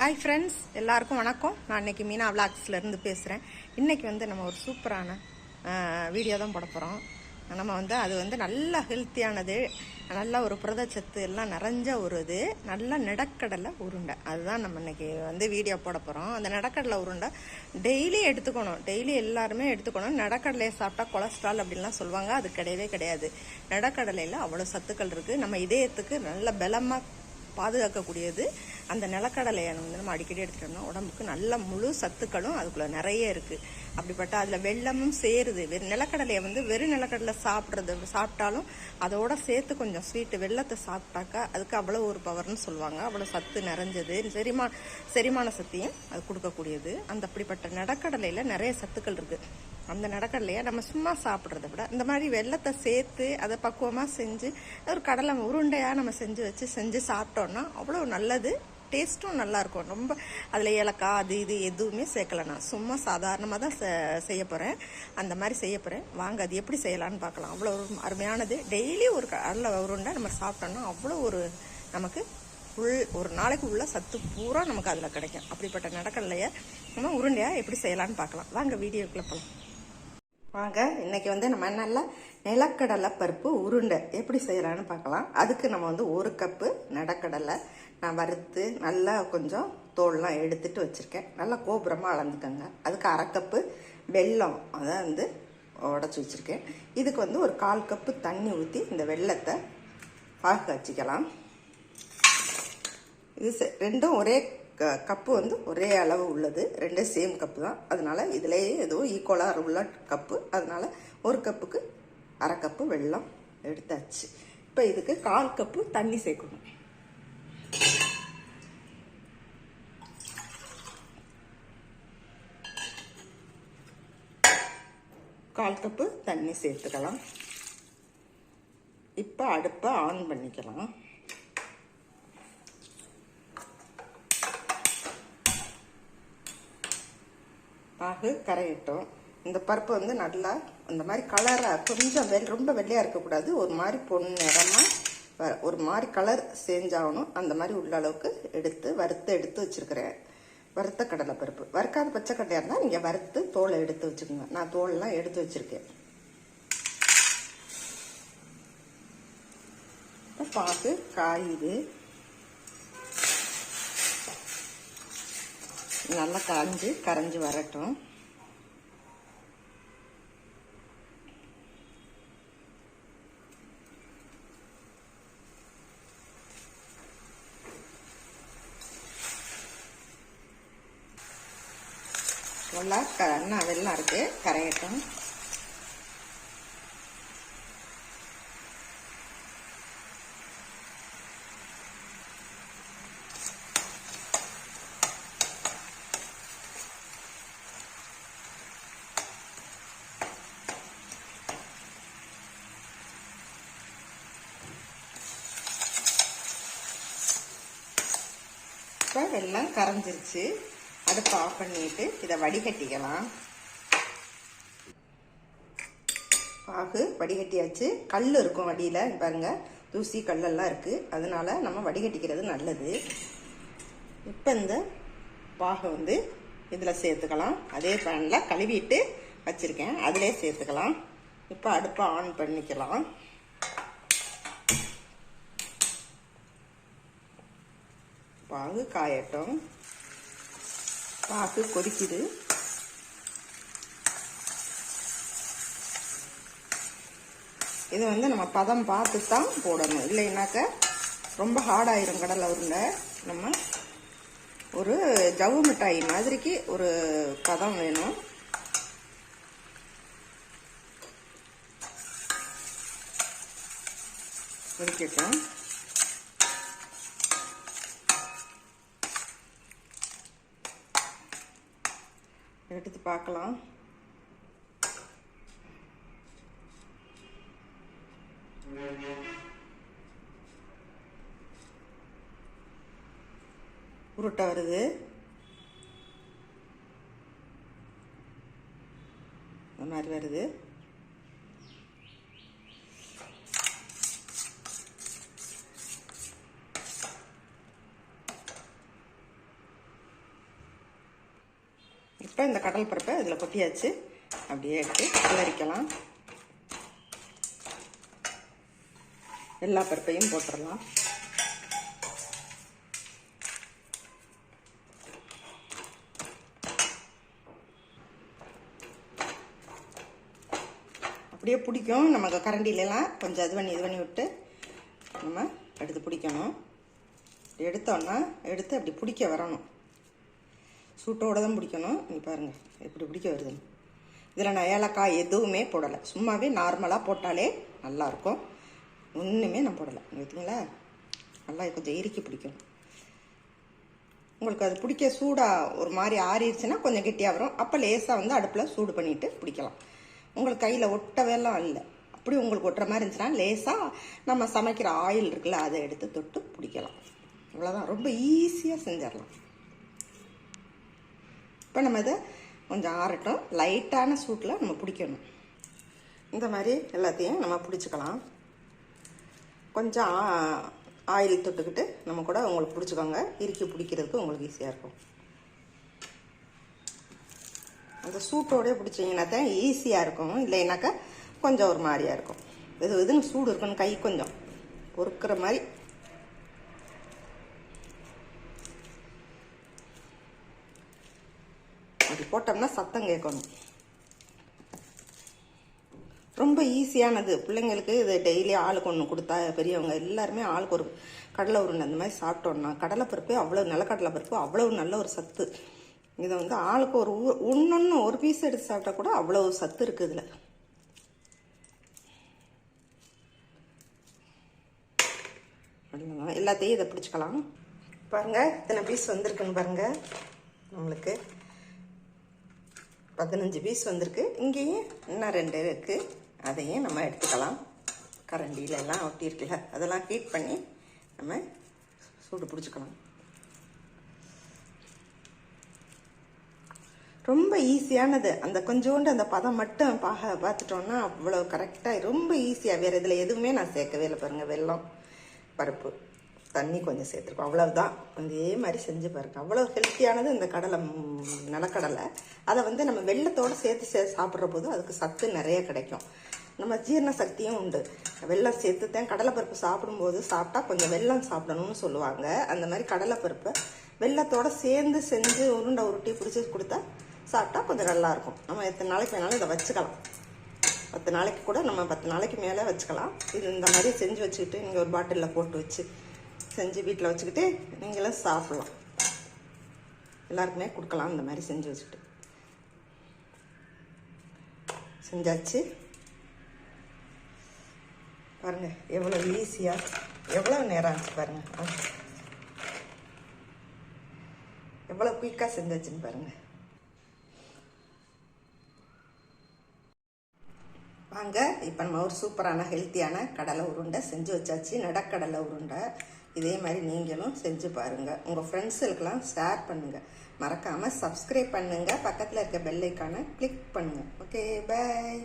Hi friends எல்லாருக்கும் வணக்கம். நான் இன்றைக்கி மீனா விளாக்ஸ்லேருந்து பேசுகிறேன் இன்றைக்கி வந்து நம்ம ஒரு சூப்பரான வீடியோ தான் போட போகிறோம் நம்ம வந்து அது வந்து நல்ல ஹெல்த்தியானது நல்ல ஒரு புரதச்சத்து எல்லாம் நிறைஞ்ச ஒரு இது நல்ல நிடக்கடலை உருண்டை. அதுதான் நம்ம இன்னைக்கு வந்து வீடியோ போட போகிறோம் அந்த நிடக்கடலை உருண்டை டெய்லி எடுத்துக்கணும். டெய்லி எல்லாருமே எடுத்துக்கணும். நிடக்கடலையை சாப்பிட்டா கொலஸ்ட்ரால் அப்படின்லாம் சொல்லுவாங்க. அது கிடையவே கிடையாது. நிடக்கடலையில் அவ்வளோ சத்துக்கள் இருக்குது நம்ம இதயத்துக்கு நல்ல பலமாக பாதுகாக்கக்கூடியது அந்த நிலக்கடலையை வந்து நம்ம அடிக்கடி எடுத்துட்டோம்னா உடம்புக்கு நல்ல முழு சத்துக்களும் அதுக்குள்ள நிறைய இருக்கு. அப்படிப்பட்ட அதில் வெள்ளமும் சேருது. வெறும் நிலக்கடலையை வந்து வெறும் நிலக்கடலை சாப்பிட்றது சாப்பிட்டாலும் அதோட சேர்த்து கொஞ்சம் ஸ்வீட்டு வெள்ளத்தை சாப்பிட்டாக்கா அதுக்கு அவ்வளோ ஒரு பவர்னு சொல்லுவாங்க. அவ்வளோ சத்து நிறைஞ்சது. செரிமா செரிமான சக்தியும் அது கொடுக்கக்கூடியது. அந்த அப்படிப்பட்ட நடக்கடலையில் நிறைய சத்துக்கள் இருக்கு. அந்த நடக்கடலையை நம்ம சும்மா சாப்பிட்றத விட இந்த மாதிரி வெள்ளத்தை சேர்த்து அதை பக்குவமாக செஞ்சு ஒரு கடலை உருண்டையாக நம்ம செஞ்சு வச்சு செஞ்சு சாப்பிட்டோம்னா அவ்வளோ நல்லது. டேஸ்ட்டும் நல்லாயிருக்கும். ரொம்ப அதில் ஏலக்காய் அது இது எதுவுமே சேர்க்கல நான். சும்மா சாதாரணமாக தான் செ- செய்ய போகிறேன் அந்த மாதிரி செய்ய போகிறேன் வாங்க அது எப்படி செய்யலான்னு பார்க்கலாம். அவ்வளோ ஒரு அருமையானது. டெய்லி ஒரு கடலை உருண்டை நம்ம சாப்பிட்டோம்னா அவ்வளோ ஒரு நமக்கு உள் ஒரு நாளைக்கு உள்ள சத்து பூரா நமக்கு அதில் கிடைக்கும். அப்படிப்பட்ட நடக்கடலையை நம்ம உருண்டையாக எப்படி செய்யலான்னு பார்க்கலாம். வாங்க வீடியோக்குள்ளே போகலாம் வாங்க இன்னைக்கு வந்து நம்ம நல்லா நிலக்கடலை பருப்பு உருண்டை எப்படி செய்யலான்னு பார்க்கலாம். அதுக்கு நம்ம வந்து ஒரு கப்பு நடக்கடலை நான் வறுத்து நல்லா கொஞ்சம் தோல்லாம் எடுத்துட்டு வச்சுருக்கேன். நல்லா கோபுரமாக அளந்துக்கோங்க. அதுக்கு அரை கப்பு வெல்லம் அதை வந்து உடச்சி வச்சுருக்கேன். இதுக்கு வந்து ஒரு கால் கப்பு தண்ணி ஊற்றி இந்த வெல்லத்தை பாகு வச்சுக்கலாம் இது செ- ரெண்டும் ஒரே க- கப்பு வந்து ஒரே அளவு உள்ளது. ரெண்டே சேம் கப்பு தான். அதனால் இதுலேயே ஏதோ ஈக்குவலாக உள்ள கப்பு. அதனால் ஒரு கப்புக்கு அரை கப்பு வெல்லம் எடுத்தாச்சு. இப்போ இதுக்கு கால் கப்பு தண்ணி சேர்க்கணும். கால் கப்பு தண்ணி சேர்த்துக்கலாம். இப்போ அடுப்பை ஆன் பண்ணிக்கலாம். பாகு கரையட்டும். இந்த பருப்பு வந்து நல்லா அந்த மாதிரி கலராக கொஞ்சம் வெள் ரொம்ப வெள்ளையாக இருக்கக்கூடாது. ஒரு மாதிரி பொன் நிறமாக ஒரு மாதிரி கலர் சேஞ்சாகணும் அந்த மாதிரி உள்ள அளவுக்கு எடுத்து வறுத்து எடுத்து வச்சிருக்கிறேன். வறுத்த கடலை பருப்பு. வறுக்காத பச்சை கடலையாக இருந்தால் நீங்கள் வறுத்து தோலை எடுத்து வச்சுக்கோங்க. நான் தோலெலாம் எடுத்து வச்சுருக்கேன். இப்போ காயுது நல்லா காஞ்சு கரைஞ்சி வரட்டும். நல்லா க வெள்ளம் இருக்கு கரையட்டும். இப்போ வெள்ளம் கரைஞ்சிருச்சு. அடுப்பு ஆஃப் பண்ணிட்டு இதை வடிகட்டிக்கலாம். பாகு வடிகட்டியாச்சு. கல் இருக்கும் வடியில் பாருங்க. தூசி கல்லெல்லாம் இருக்குது அதனால நம்ம வடிகட்டிக்கிறது நல்லது. இப்போ இந்த பாகை வந்து இதில் சேர்த்துக்கலாம். அதே பேனில் கழுவிட்டு வச்சுருக்கேன். அதிலே சேர்த்துக்கலாம். இப்போ அடுப்பை ஆன் பண்ணிக்கலாம். பாகு காயட்டும். பார்த்து கொதிக்குது. இது வந்து நம்ம பதம் பார்த்து தான் போடணும். இல்லைன்னாக்க ரொம்ப ஹார்டாயிரும் கடலை உருண்டை. நம்ம ஒரு ஜவ்வு மிட்டாய் மாதிரிக்கு ஒரு பதம் வேணும். கொதிக்கட்டும். எடுத்து பார்க்கலாம். உருட்டை வருது. இந்த மாதிரி வருது. இப்போ இந்த கடல் பருப்பை இதில் கொட்டியாச்சு. அப்படியே எடுத்து கிளறிக்கலாம் எல்லா பருப்பையும் போட்டுடலாம். அப்படியே பிடிக்கும். நமக்கு கரண்டிலலாம் கொஞ்சம் இது பண்ணி இது பண்ணி விட்டு நம்ம எடுத்து பிடிக்கணும். எடுத்தோன்னா எடுத்து அப்படி பிடிக்க வரணும். சூட்டோடு தான் பிடிக்கணும். நீ பாருங்கள் எப்படி பிடிக்க வருதுன்னு. இதில் நான் ஏலக்காய் எதுவுமே போடலை. சும்மாவே நார்மலாக போட்டாலே நல்லாயிருக்கும். ஒன்றுமே நான் போடலை. பார்த்தீங்களா? நல்லா கொஞ்சம் இறுக்கி பிடிக்கும் உங்களுக்கு அது பிடிக்க சூடாக ஒரு மாதிரி ஆறிடுச்சுன்னா கொஞ்சம் கெட்டியாக வரும். அப்போ லேசாக வந்து அடுப்பில் சூடு பண்ணிவிட்டு பிடிக்கலாம். உங்களுக்கு கையில் ஒட்டவேலாம் இல்லை அப்படி உங்களுக்கு ஒட்டுற மாதிரி இருந்துச்சுன்னா லேசாக நம்ம சமைக்கிற ஆயில் இருக்குல்ல அதை எடுத்து தொட்டு பிடிக்கலாம். இவ்வளோதான் ரொம்ப ஈஸியாக செஞ்சிடலாம். இப்போ நம்ம இதை கொஞ்சம் ஆறட்டும். லைட்டான சூட்டில் நம்ம பிடிக்கணும். இந்த மாதிரி எல்லாத்தையும் நம்ம பிடிச்சிக்கலாம். கொஞ்சம் ஆயில் தொட்டுக்கிட்டு நம்ம கூட உங்களுக்கு பிடிச்சிக்கோங்க. இறுக்கி பிடிக்கிறதுக்கு உங்களுக்கு ஈஸியாக இருக்கும். அந்த சூட்டோடய பிடிச்சிங்கன்னா தான் ஈஸியாக இருக்கும். இல்லைனாக்கா கொஞ்சம் ஒரு மாதிரியாக இருக்கும். இது இதுன்னு சூடு இருக்கணும் கை கொஞ்சம் பொறுக்கிற மாதிரி. அப்படி போட்டோம்னா சத்தம் கேட்கணும். ரொம்ப ஈஸியானது. பிள்ளைங்களுக்கு இது டெய்லி ஆளுக்கு ஒன்று கொடுத்தா பெரியவங்க எல்லாருமே ஆளுக்கு ஒரு கடலை உருண்டை அந்த மாதிரி சாப்பிட்டோன்னா கடலைப்பருப்பு அவ்வளோ நிலக்கடலை பருப்பு அவ்வளோ நல்ல ஒரு சத்து. இதை வந்து ஆளுக்கு ஒரு ஒன்று ஒரு பீஸ் எடுத்து சாப்பிட்டா கூட அவ்வளோ சத்து இருக்குது இதில். எல்லாத்தையும் இதை பிடிச்சிக்கலாம். பாருங்கள் இத்தனை பீஸ் வந்திருக்குன்னு பாருங்கள் நம்மளுக்கு பதினஞ்சு பீஸ் வந்திருக்கு. இங்கேயும் இன்னும் ரெண்டு இருக்குது அதையும் நம்ம எடுத்துக்கலாம். கரண்டியில் எல்லாம் ஒட்டியிருக்குல்ல அதெல்லாம் ஹீட் பண்ணி நம்ம சூடு பிடிச்சிக்கலாம். ரொம்ப ஈஸியானது அந்த கொஞ்சோண்டு அந்த பதம் மட்டும் பாக பார்த்துட்டோன்னா அவ்வளோ கரெக்டாக ரொம்ப ஈஸியாக வேறு இதில் எதுவுமே நான் சேர்க்கவே இல்லை பாருங்கள் வெள்ளம் பருப்பு. தண்ணி கொஞ்சம் சேர்த்துருக்கோம் அவ்வளவுதான். அதே மாதிரி செஞ்சு பாருங்க. அவ்வளோ ஹெல்த்தியானது இந்த கடலை நிலக்கடலை. அதை வந்து நம்ம வெள்ளத்தோடு சேர்த்து சே சாப்பிட்ற போது அதுக்கு சத்து நிறைய கிடைக்கும். நம்ம ஜீரண சக்தியும் உண்டு. வெள்ளம் சேர்த்து தான் கடலைப்பருப்பு சாப்பிடும்போது சாப்பிட்டா கொஞ்சம் வெள்ளம் சாப்பிடணும்னு சொல்லுவாங்க. அந்த மாதிரி கடலைப்பருப்பை வெள்ளத்தோடு சேர்ந்து செஞ்சு உருண்டை உருட்டி பிடிச்சி கொடுத்தா சாப்பிட்டா கொஞ்சம் நல்லாயிருக்கும் நம்ம எத்தனை நாளைக்கு வேணாலும் இதை வச்சுக்கலாம். பத்து நாளைக்கு கூட நம்ம பத்து நாளைக்கு மேலே வச்சுக்கலாம். இது இந்த மாதிரி செஞ்சு வச்சுக்கிட்டு நீங்கள் ஒரு பாட்டிலில் போட்டு வச்சு செஞ்சு வீட்டில் வச்சுக்கிட்டு நீங்களும் சாப்பிட்லாம். எல்லாருக்குமே கொடுக்கலாம் இந்த மாதிரி செஞ்சு வச்சுக்கிட்டு. செஞ்சாச்சு. பாருங்கள் எவ்வளோ ஈஸியாக எவ்வளோ நேரம் ஆச்சு பாருங்கள் எவ்வளோ குயிக்காக செஞ்சாச்சுன்னு பாருங்கள் வாங்க இப்போ நம்ம ஒரு சூப்பரான ஹெல்த்தியான கடலை உருண்டை செஞ்சு வச்சாச்சு. நடக்கடலை உருண்டை. இதே மாதிரி நீங்களும் செஞ்சு பாருங்கள் உங்கள் ஃப்ரெண்ட்ஸுக்கெல்லாம் ஷேர் பண்ணுங்கள் மறக்காமல் சப்ஸ்கிரைப் பண்ணுங்கள் பக்கத்தில் இருக்க பெல்லைக்கான கிளிக் பண்ணுங்கள் ஓகே பாய்